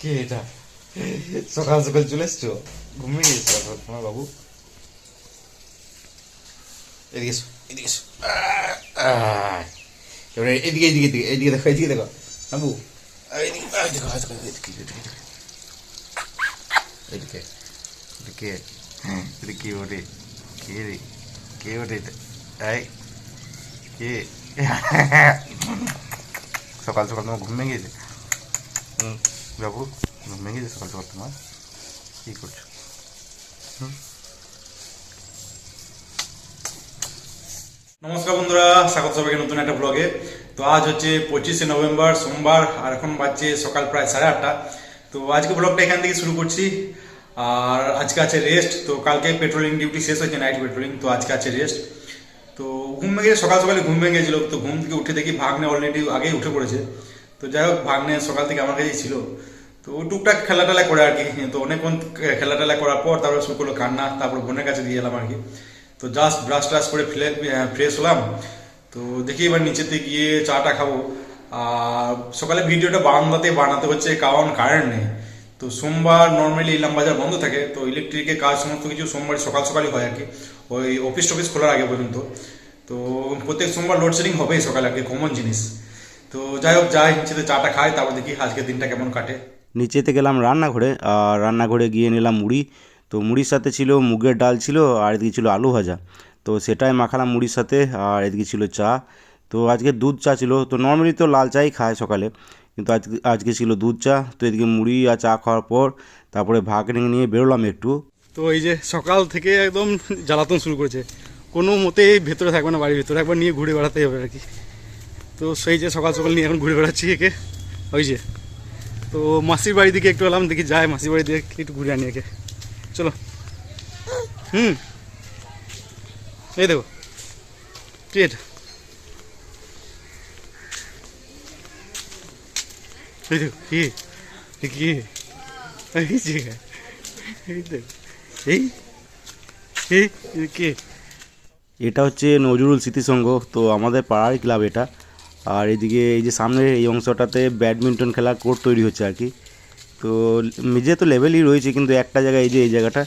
কে এটা? সকাল সকাল চলে এসছো? ঘুমিয়ে গেছো এখন তোমার বাবু। এদিকে এদিকে এসো। এবারে এদিকে এদিকে এদিকে এদিকে দেখো এদিকে দেখো। বাবু। এদিকে দেখো এদিকে। এদিকে এদিকে এদিকে এদিকে এদিকে ওরে কে রে? কে ওরে এই, কে? সকাল সকাল তোমার ঘুম ভেঙে গেছে? হুম। বাবু ভেঙে সকাল সকাল তোমার কী করছ নমস্কার বন্ধুরা। স্বাগত সবাইকে নতুন একটা ব্লগে তো আজ হচ্ছে পঁচিশে নভেম্বর, সোমবার, আর এখন বাজছে সকাল প্রায় সাড়ে আটটা। তো আজকে ব্লগটা এখান থেকে শুরু করছি। আর আজকে আছে রেস্ট তো কালকে পেট্রোলিং ডিউটি শেষ হয়েছে নাইট পেট্রোলিং তো আজকে আছে রেস্ট তো ঘুম ভেঙে, সকাল সকালে ঘুম ভেঙে গেছিল তো ঘুম থেকে উঠে দেখি ভাগ্নে অলরেডি আগেই উঠে পড়েছে। তো যাই হোক, ভাগ্নে সকাল থেকে আমার কাছেই ছিল। তো টুকটাক খেলা টেলা করে আর কি। তো অনেকক্ষণ খেলা টেলা করার পর তারপরে শুরু করল কান্না, তারপর বোনের কাছে দিয়ে এলাম আর কি। তো জাস্ট ব্রাশ ট্রাশ করে ফ্রেশ হলাম। তো দেখি এবার নিচেতে গিয়ে চাটা খাব। আর সকালে ভিডিওটা বারান্দাতে বানাতে হচ্ছে, কারণ কারেন্ট নেই। তো সোমবার নর্মালি ইলাম বাজার বন্ধ থাকে, তো ইলেকট্রিকের কাজ সমস্ত কিছু সোমবার সকাল সকালই হয় আর কি। ওই অফিস টফিস খোলার আগে পর্যন্ত। তো প্রত্যেক সোমবার লোডশেডিং হবেই সকালে আর কি কমন জিনিস। তো যাই হোক যাই নিচেতে চাটা খাই তারপর দেখি আজকের দিনটা কেমন কাটে। নিচেতে গেলাম রান্নাঘরে আর রান্নাঘরে গিয়ে নিলাম মুড়ি। তো মুড়ির সাথে ছিল মুগের ডাল ছিল আর এদিকে ছিল আলু ভাজা। তো সেটাই মাখালাম মুড়ির সাথে আর এদিকে ছিল চা। তো আজকে দুধ চা ছিল তো নর্মালি তো লাল চাই খায় সকালে কিন্তু আজকে আজকে ছিল দুধ চা। তো এদিকে মুড়ি আর চা খাওয়ার পর তারপরে ভাগ নিয়ে বেরোলাম একটু। তো এই যে সকাল থেকে একদম জ্বালাতন শুরু করেছে। কোনো মতেই ভেতরে থাকবে না বাড়ির ভেতরে একবার নিয়ে ঘুরে বেড়াতে হবে আর কি। তো সেই যে সকাল সকাল নিয়ে এখন ঘুরে বেড়াচ্ছি একে। ওই যে। তো মাসির বাড়ি দিকে একটু এলাম, দেখি যায় মাসির বাড়ি দিকে একটু ঘুরে আনি একে। চলো। হুম। এই দেখো। কি? এটা এই যে। এই এই। এই কে? এটা হচ্ছে নজরুল স্মৃতিসংঘ তো আমাদের পাড়ার ক্লাব এটা। আর এদিকে এই যে সামনে এই অংশটাতে ব্যাডমিন্টন খেলার কোর্ট তৈরি হচ্ছে আর কি। তো মেঝে তো লেভেলই রয়েছে, কিন্তু একটা জায়গায় এই যে এই জায়গাটা,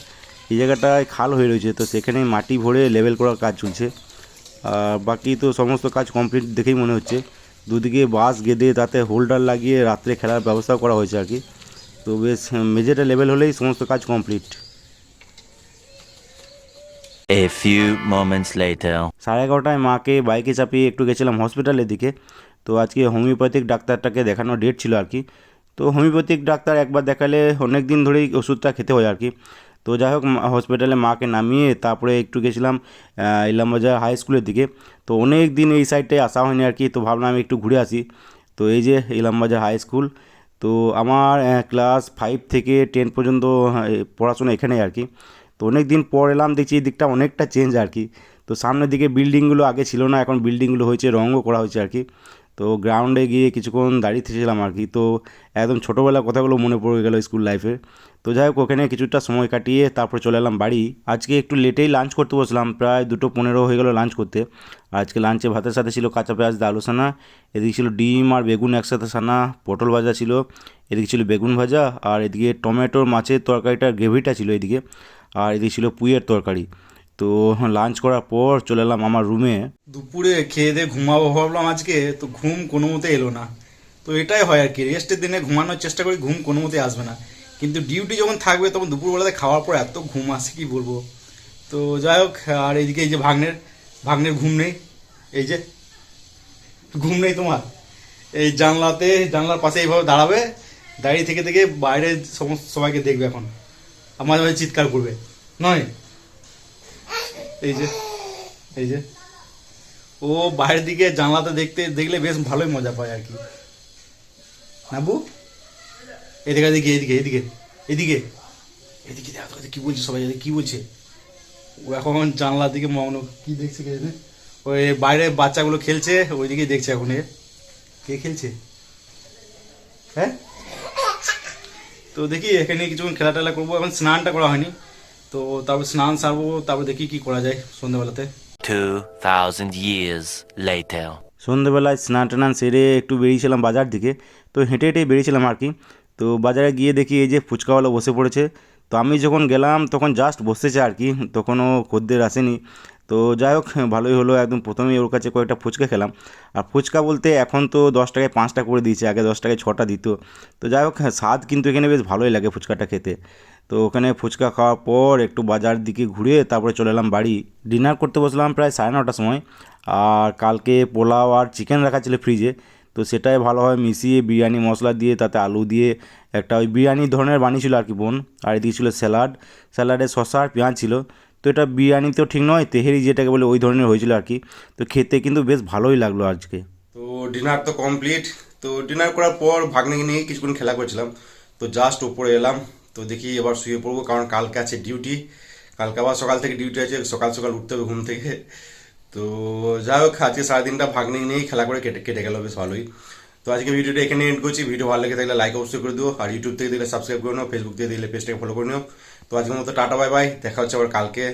এই জায়গাটায় খাল হয়ে রয়েছে, তো সেখানে মাটি ভরে লেভেল করার কাজ চলছে। আর বাকি তো সমস্ত কাজ কমপ্লিট দেখেই মনে হচ্ছে। দুদিকে বাঁশ গেঁদে তাতে হোল্ডার লাগিয়ে রাত্রে খেলার ব্যবস্থা করা হয়েছে আর কি। তো বেশ, মেঝেটা লেভেল হলেই সমস্ত কাজ complete A few moments later. সাড়ে এগারোটায় মাকে বাইকে চাপিয়ে একটু গেছিলাম হসপিটালের দিকে। তো আজকে হোমিওপ্যাথিক ডাক্তারটাকে দেখানোর ডেট ছিল আর কি। তো হোমিওপ্যাথিক ডাক্তার একবার দেখালে অনেক দিন ধরেই ওষুধটা খেতে হয় আর কি। তো যাই হোক হসপিটালে মাকে নামিয়ে তারপরে একটু গেছিলাম ইলামবাজার হাই স্কুলের দিকে। তো অনেক দিন এই সাইডটায় আসা হয়নি আর কি। তো ভাবলাম আমি একটু ঘুরে আসি। তো এই যে ইলামবাজার হাই স্কুল তো আমার ক্লাস ফাইভ থেকে টেন পর্যন্ত আহ, পড়াশোনা এখানেই আর কি। তো অনেক দিন পর এলাম, দেখছি এই দিকটা অনেকটা চেঞ্জ আর কি। তো সামনের দিকে বিল্ডিংগুলো আগে ছিল না, এখন বিল্ডিংগুলো হয়েছে, রঙও করা হয়েছে আর কি। তো গ্রাউন্ডে গিয়ে কিছুক্ষণ দাঁড়িয়ে থেকেছিলাম আর কি। তো একদম ছোটোবেলার কথাগুলো মনে পড়ে গেল স্কুল লাইফে তো যাই হোক, ওখানে কিছুটা সময় কাটিয়ে তারপর চলে এলাম বাড়ি। আজকে একটু লেটেই লাঞ্চ করতে বসলাম, প্রায় দুটো পনেরো হয়ে গেল লাঞ্চ করতে। আজকে লাঞ্চে ভাতের সাথে ছিল কাঁচা পেঁয়াজ দিয়ে আলু সানা। এদিকে ছিল ডিম আর বেগুন একসাথে সানা, পটল ভাজা ছিল। এদিকে ছিল বেগুন ভাজা আর এদিকে টমেটোর মাছের তরকারিটার গ্রেভিটা ছিল এদিকে। আর এদিকে ছিল পুইয়ের তরকারি। তো লাঞ্চ করার পর চলে এলাম আমার রুমে দুপুরে খেয়ে দিয়ে ঘুমাবো ভাবলাম আজকে, তো ঘুম কোনো মতে এলো না। তো এটাই হয় আর কি রেস্টের দিনে ঘুমানোর চেষ্টা করি, ঘুম কোনো মতে আসবে না। কিন্তু ডিউটি যখন থাকবে, তখন দুপুরবেলাতে খাওয়ার পর এত ঘুম আসে, কি বলব? তো যাই হোক, আর এইদিকে এই যে ভাগ্নের ভাগ্নের ঘুম নেই। এই যে, ঘুম নেই তোমার। এই জানলাতে, জানলার পাশে এইভাবে দাঁড়াবে, দাঁড়িয়ে থেকে থেকে বাইরে সমস্ত সবাইকে দেখবে এখন। আমার মাঝে চিৎকার করবে। নয়। এই যে এই যে। ও বাইরের দিকে জানলাতে দেখতে, দেখলে বেশ ভালোই মজা পায় আর কি। নাবু? এদিকে এদিকে এদিকে এদিকে এদিকে। এদিকে দেখো কি বলছে সবাই কি বলছে? ও এখন জানলার দিকে মগ্ন, কি দেখছে কে জানে? ওই বাইরে বাচ্চাগুলো খেলছে, ওইদিকেই দেখছে এখন এ। কে খেলছে? হ্যাঁ? তো দেখি এখানে কিছুক্ষণ খেলা টেলা করব এখন স্নানটা করা হয়নি। তো তারপর স্নান সারবো তারপর দেখি কি করা যায় সন্ধ্যাবেলাতে 2,000 years later. সন্ধ্যেবেলায় স্নান টান সেরে একটু বেরিয়েছিলাম বাজার দিকে তো হেঁটে হেঁটেই বেরিয়েছিলাম আর কি। তো বাজারে গিয়ে দেখি এই যে ফুচকাওয়ালা বসে পড়েছে। তো আমি যখন গেলাম তখন জাস্ট বসেছে আর কি তখনও খদ্দের আসেনি। তো যাই হোক ভালোই হলো। একদম প্রথমেই ওর কাছে কয়েকটা ফুচকা খেলাম। আর ফুচকা বলতে এখন তো দশ টাকায় পাঁচটা করে দিয়েছে আগে দশ টাকায় ছটা দিত। তো যাই হোক হ্যাঁ, স্বাদ কিন্তু এখানে বেশ ভালোই লাগে ফুচকাটা খেতে। তো ওখানে ফুচকা খাওয়ার পর একটু বাজার দিকে ঘুরে তারপরে চলে এলাম বাড়ি। ডিনার করতে বসলাম প্রায় সাড়ে নটার সময়। আর কালকে পোলাও আর চিকেন রাখা ছিল ফ্রিজে। তো সেটাই ভালোভাবে মিশিয়ে বিরিয়ানি মশলা দিয়ে তাতে আলু দিয়ে একটা ওই বিরিয়ানি ধরনের বানিয়েছিল আর কি বোন। আর এদিকে ছিল স্যালাড। স্যালাডে শসা আর পেঁয়াজ ছিল। তো এটা বিরিয়ানি তো ঠিক নয়, তেহেরি যেটাকে বলে ওই ধরনের হয়েছিল আর কি। তো খেতে কিন্তু বেশ ভালোই লাগল আজকে। তো ডিনার তো কমপ্লিট। তো ডিনার করার পর ভাগ্নিকে নিয়ে কিছুক্ষণ খেলা করছিলাম। তো জাস্ট উপরে এলাম। তো দেখি এবার শুয়ে পড়ব, কারণ কালকে আছে ডিউটি কালকে আবার সকাল থেকে ডিউটি আছে, সকাল সকাল উঠতে হবে ঘুম থেকে। তো যাই হোক, আজকে সারাদিনটা ভাগ্নি নিয়েই খেলা করে কেটে কেটে গেল, বেশ ভালোই। তো আজকে ভিডিওটা এখানে এন্ড করছি। ভিডিও ভালো লেগে থাকলে লাইক অবশ্যই করে দিও। আর ইউটিউব থেকে দিলে সাবস্ক্রাইব করে নিও ফেসবুক থেকে দিলে পেজটাকে ফলো করে নিও। তো আজকের মতো টাটা বাই বাই। দেখা হচ্ছে আবার কালকে।